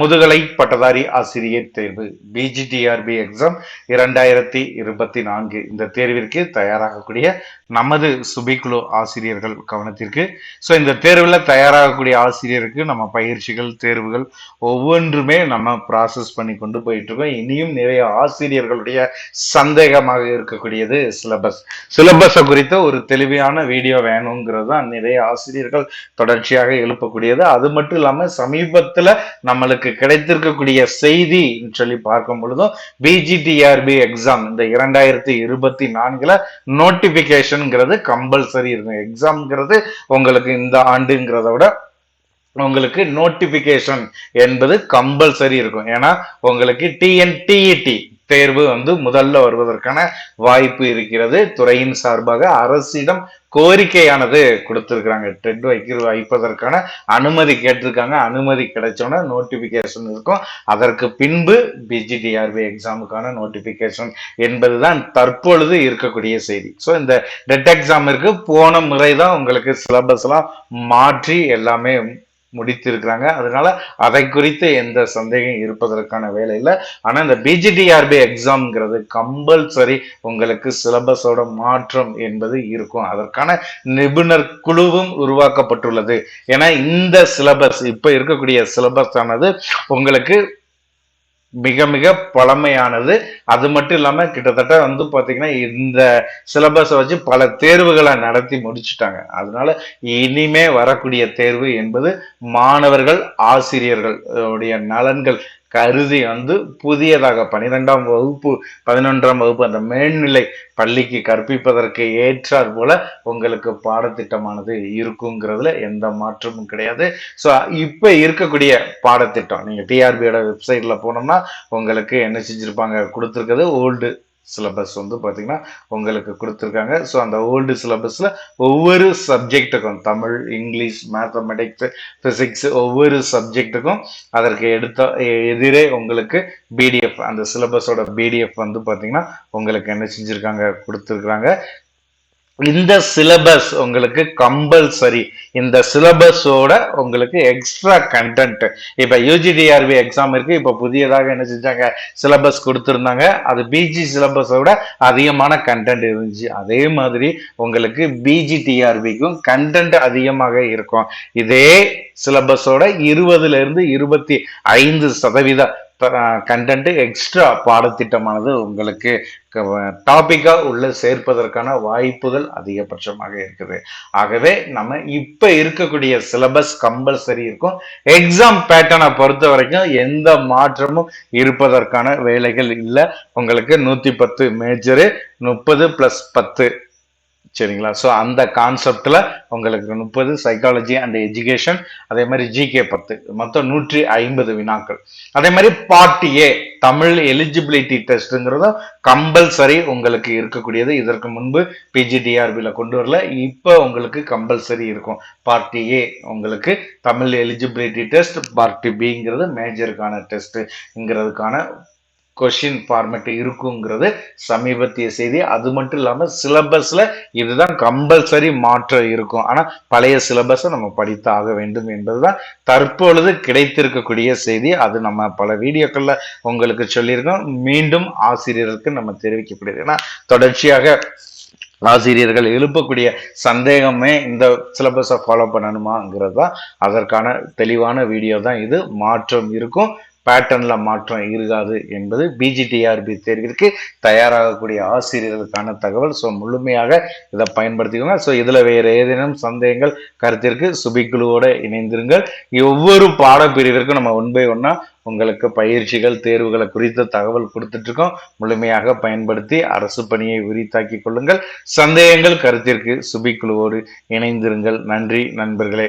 முதுகலை பட்டதாரி ஆசிரியர் தேர்வு பிஜிடிஆர்பி எக்ஸாம் இரண்டாயிரத்தி இருபத்தி நான்கு. இந்த தேர்விற்கு தயாராகக்கூடிய நமது சுபிக்குழு ஆசிரியர்கள் கவனத்திற்கு. ஸோ இந்த தேர்வில் தயாராகக்கூடிய ஆசிரியருக்கு நம்ம பயிற்சிகள் தேர்வுகள் ஒவ்வொன்றுமே நம்ம ப்ராசஸ் பண்ணி கொண்டு போயிட்டு இருக்கோம் இனியும் நிறைய ஆசிரியர்களுடைய சந்தேகமாக இருக்கக்கூடியது சிலபஸ் சிலபஸை குறித்த ஒரு தெளிவான வீடியோ வேணுங்கிறது தான் நிறைய ஆசிரியர்கள் தொடர்ச்சியாக எழுப்பக்கூடியது. அது மட்டும் இல்லாமல் சமீபத்தில் நம்மளுக்கு கிடைத்திருக்கக்கூடிய செய்தி சொல்லி பார்க்கும் பொழுதும் பிஜிடிஆர்பி எக்ஸாம் இந்த இரண்டாயிரத்தி இருபத்தி நான்குல நோட்டிபிகேஷன்ங்கிறது கம்பல்சரி இருக்கும். எக்ஸாம்ங்கிறது உங்களுக்கு இந்த ஆண்டுங்கிறத விட உங்களுக்கு நோட்டிபிகேஷன் என்பது கம்பல்சரி இருக்கும். ஏன்னா உங்களுக்கு டிஎன்டிஇடி தேர்வு வந்து முதல்ல வருவதற்கான வாய்ப்பு இருக்கிறது. துறையின் சார்பாக அரசிடம் கோரிக்கையானது கொடுத்துருக்குறாங்க. டெட் வைக்கிற வைப்பதற்கான அனுமதி கேட்டிருக்காங்க. அனுமதி கிடைச்சோன்னா நோட்டிஃபிகேஷன் இருக்கும். அதற்கு பின்பு பிஜிடிஆர்பி எக்ஸாமுக்கான நோட்டிஃபிகேஷன் என்பதுதான் தற்பொழுது இருக்கக்கூடிய செய்தி. ஸோ இந்த டெட் எக்ஸாமிற்கு போன முறை தான் உங்களுக்கு சிலபஸ் எல்லாம் மாற்றி எல்லாமே முடித்திருக்கிறாங்க. அதனால அதை குறித்து எந்த சந்தேகம் இருப்பதற்கான வேலை இல்லை. ஆனால் இந்த பிஜிடிஆர்பி எக்ஸாம்ங்கிறது கம்பல்சரி உங்களுக்கு சிலபஸோட மாற்றம் என்பது இருக்கும். அதற்கான நிபுணர் குழுவும் உருவாக்கப்பட்டுள்ளது. ஏன்னா இந்த சிலபஸ் இப்போ இருக்கக்கூடிய சிலபஸ் ஆனது உங்களுக்கு மிக மிக பழமையானது. அது மட்டும் இல்லாம கிட்டத்தட்ட வந்து பாத்தீங்கன்னா இந்த சிலபஸை வச்சு பல தேர்வுகளை நடத்தி முடிச்சுட்டாங்க. அதனால இனிமே வரக்கூடிய தேர்வு என்பது மாணவர்கள் ஆசிரியர்கள் உடைய நலன்கள் கருதி வந்து புதியதாக பனிரெண்டாம் வகுப்பு பதினொன்றாம் வகுப்பு அந்த மேல்நிலை பள்ளிக்கு கற்பிப்பதற்கு ஏற்றார் போல உங்களுக்கு பாடத்திட்டமானது இருக்குங்கிறதுல எந்த மாற்றமும் கிடையாது. ஸோ இப்போ இருக்கக்கூடிய பாடத்திட்டம் நீங்கள் டிஆர்பியோட வெப்சைட்டில் போனோம்னா உங்களுக்கு என்ன செஞ்சிருப்பாங்க? கொடுத்துருக்கிறது ஓல்டு சிலபஸ் வந்து பார்த்தீங்கன்னா உங்களுக்கு கொடுத்துருக்காங்க. ஸோ அந்த ஓல்டு சிலபஸில் ஒவ்வொரு சப்ஜெக்ட்டுக்கும் தமிழ் இங்கிலீஷ் மேத்தமெட்டிக்ஸ் ஃபிசிக்ஸ் ஒவ்வொரு சப்ஜெக்ட்டுக்கும் அதற்கு எடுத்த எதிரே உங்களுக்கு பிடிஎஃப் அந்த சிலபஸோட பிடிஎஃப் வந்து பார்த்தீங்கன்னா உங்களுக்கு என்ன செஞ்சுருக்காங்க கொடுத்துருக்குறாங்க இந்த சிலபஸ் உங்களுக்கு கம்பல்சரி இந்த சிலபஸோட உங்களுக்கு எக்ஸ்ட்ரா கண்டென்ட் இப்போ யூஜிடிஆர்பி எக்ஸாம் இருக்கு. இப்போ புதியதாக என்ன செஞ்சாங்க? சிலபஸ் கொடுத்துருந்தாங்க. அது பிஜி சிலபஸோட அதிகமான கண்டென்ட் இருந்துச்சு. அதே மாதிரி உங்களுக்கு பிஜிடிஆர்பிக்கும் கண்டென்ட் அதிகமாக இருக்கும். இதே சிலபஸோட இருபதுல இருந்து இருபத்தி ஐந்து சதவீத கண்டென்ட் எக்ஸ்ட்ரா பாடத்திட்டமானது உங்களுக்கு டாப்பிக்காக உள்ள சேர்ப்பதற்கான வாய்ப்புகள் அதிகபட்சமாக இருக்குது. ஆகவே நம்ம இப்போ இருக்கக்கூடிய சிலபஸ் கம்பல்சரி இருக்கும். எக்ஸாம் பேட்டர்னை பொறுத்த வரைக்கும் எந்த மாற்றமும் இருப்பதற்கான வேலைகள் இல்லை. உங்களுக்கு நூற்றி பத்து மேஜரு முப்பது ப்ளஸ் பத்து சரிங்களா? ஸோ அந்த கான்செப்டில் உங்களுக்கு முப்பது சைக்காலஜி அண்ட் எஜுகேஷன் அதே மாதிரி ஜிகே பத்து மொத்தம் நூற்றி ஐம்பது வினாக்கள். அதே மாதிரி பார்ட் ஏ தமிழ் எலிஜிபிலிட்டி டெஸ்ட்டுங்கிறதும் கம்பல்சரி உங்களுக்கு இருக்கக்கூடியது. இதற்கு முன்பு பிஜிடிஆர்பியில் கொண்டு வரல. இப்போ உங்களுக்கு கம்பல்சரி இருக்கும். பார்ட்டி ஏ உங்களுக்கு தமிழ் எலிஜிபிலிட்டி டெஸ்ட் பார்ட்டி பிங்கிறது மேஜருக்கான டெஸ்ட்டுங்கிறதுக்கான கொஷின் ஃபார்மேட் இருக்குங்கிறது சமீபத்திய செய்தி. அது மட்டும் இல்லாமல் சிலபஸில் இதுதான் கம்பல்சரி மாற்றம் இருக்கும். ஆனால் பழைய சிலபஸை நம்ம படித்தாக ஆக வேண்டும் என்பதுதான் தற்பொழுது கிடைத்திருக்கக்கூடிய செய்தி. அது நம்ம பல வீடியோக்களில் உங்களுக்கு சொல்லியிருக்கோம். மீண்டும் ஆசிரியருக்கு நம்ம தெரிவிக்கக்கூடியது. ஏன்னா தொடர்ச்சியாக ஆசிரியர்கள் எழுப்பக்கூடிய சந்தேகமே இந்த சிலபஸை ஃபாலோ பண்ணணுமாங்கிறது தான் அதற்கான தெளிவான வீடியோ தான் இது. மாற்றம் இருக்கும். பேட்டர்ன்ல மாற்றம் இருக்காது என்பது பிஜிடிஆர்பி தேர்விற்கு தயாராகக்கூடிய ஆசிரியர்களுக்கான தகவல். ஸோ முழுமையாக இதை பயன்படுத்திக்கோங்க. ஸோ இதில் வேறு ஏதேனும் சந்தேகங்கள் கருத்திற்கு சுபிக்குழுவோடு இணைந்திருங்கள். ஒவ்வொரு பாடப்பிரிவிற்கும் நம்ம ஒன் பை ஒன்னா உங்களுக்கு பயிற்சிகள் தேர்வுகளை குறித்த தகவல் கொடுத்துட்ருக்கோம். முழுமையாக பயன்படுத்தி அரசு பணியை உரித்தாக்கி கொள்ளுங்கள். சந்தேகங்கள் கருத்திற்கு சுபிக்குழுவோடு இணைந்திருங்கள். நன்றி நண்பர்களே.